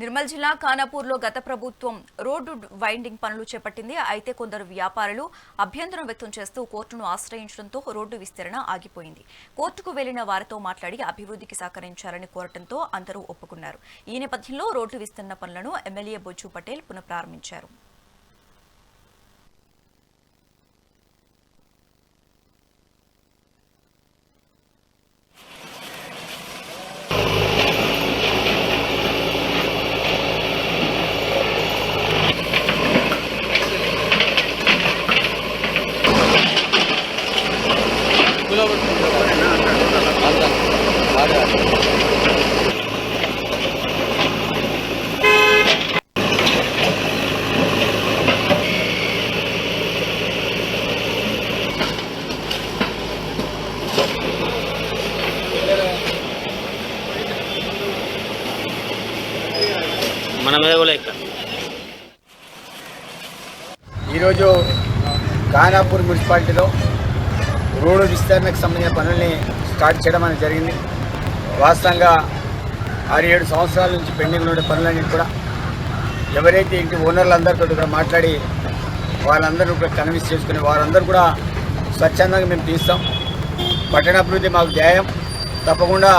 నిర్మల్ జిల్లా ఖానాపూర్లో గత ప్రభుత్వం రోడ్డు వైండింగ్ పనులు చేపట్టింది. అయితే కొందరు వ్యాపారులు అభ్యంతరం వ్యక్తం చేస్తూ కోర్టును ఆశ్రయించడంతో రోడ్డు విస్తరణ ఆగిపోయింది. కోర్టుకు వెళ్ళిన వారితో మాట్లాడి అభివృద్ధికి సహకరించాలని కోరటంతో అందరూ ఒప్పుకున్నారు. ఈ నేపథ్యంలో రోడ్డు విస్తరణ పనులను ఎమ్మెల్యే బొజ్జు పటేల్ పునఃప్రారంభించారు. మన మీద కూడా ఇక్కడ ఈరోజు ఖానాపూర్ మున్సిపాలిటీలో రోడ్డు విస్తరణకు సంబంధించిన పనుల్ని స్టార్ట్ చేయడం అనేది జరిగింది. వాస్తవంగా ఆరు ఏడు సంవత్సరాల నుంచి పెండింగ్ ఉండే పనులన్నీ కూడా ఎవరైతే ఇంటి ఓనర్లందరితో కూడా మాట్లాడి వాళ్ళందరూ కూడా కన్విన్స్ చేసుకుని వారందరూ కూడా స్వచ్ఛందంగా మేము తీస్తాం. పట్టణాభివృద్ధి మాకు ధ్యేయం తప్పకుండా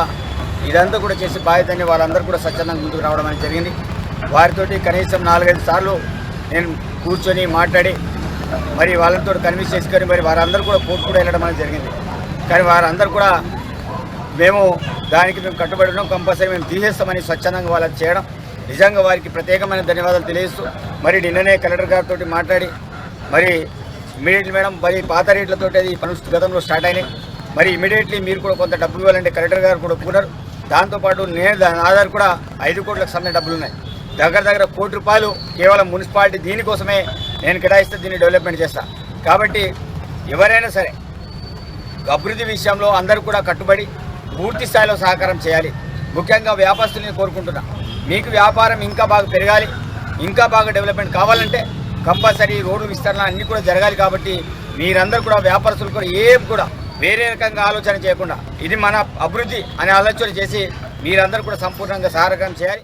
ఇదంతా కూడా చేసే బాధ్యతని వాళ్ళందరూ కూడా స్వచ్ఛందంగా ముందుకు రావడం అనేది జరిగింది. వారితోటి కనీసం నాలుగైదు సార్లు నేను కూర్చొని మాట్లాడి మరి వాళ్ళతో కన్విన్స్ చేసుకొని మరి వారందరూ కూడా కోర్టు కూడా వెళ్ళడం అనేది జరిగింది. కానీ వారందరూ కూడా మేము దానికి మేము కట్టుబడి ఉన్నాం కంపల్సరీ మేము తీసేస్తామని స్వచ్ఛందంగా వాళ్ళకి చేయడం. నిజంగా వారికి ప్రత్యేకమైన ధన్యవాదాలు తెలియజేస్తూ మరి నిన్ననే కలెక్టర్ గారితో మాట్లాడి మరి ఇమీడియట్లీ మేడం మరి పాత రేట్లతో అది పనులు గతంలో స్టార్ట్ అయినాయి. మరి ఇమీడియట్లీ మీరు కూడా కొంత డబ్బులు ఇవ్వాలంటే కలెక్టర్ గారు కూడా కూడారు. దాంతోపాటు నేను దాని ఆధార్ కూడా ఐదు కోట్లకు సంబంధించిన డబ్బులు ఉన్నాయి దగ్గర దగ్గర కోటి రూపాయలు కేవలం మున్సిపాలిటీ దీనికోసమే నేను కేటాయిస్తే దీన్ని డెవలప్మెంట్ చేస్తా. కాబట్టి ఎవరైనా సరే అభివృద్ధి విషయంలో అందరూ కూడా కట్టుబడి పూర్తి స్థాయిలో సహకారం చేయాలి. ముఖ్యంగా వ్యాపారస్తుల్ని కోరుకుంటున్నా. మీకు వ్యాపారం ఇంకా బాగా పెరగాలి ఇంకా బాగా డెవలప్మెంట్ కావాలంటే కంపల్సరీ రోడ్డు విస్తరణ అన్నీ కూడా జరగాలి కాబట్టి మీరందరూ కూడా వ్యాపారస్తులు కూడా ఏం కూడా వేరే రకంగా ఆలోచన చేయకుండా ఇది మన అభివృద్ధి అనే ఆలోచన చేసి మీరందరూ కూడా సంపూర్ణంగా సహకారం చేయాలి.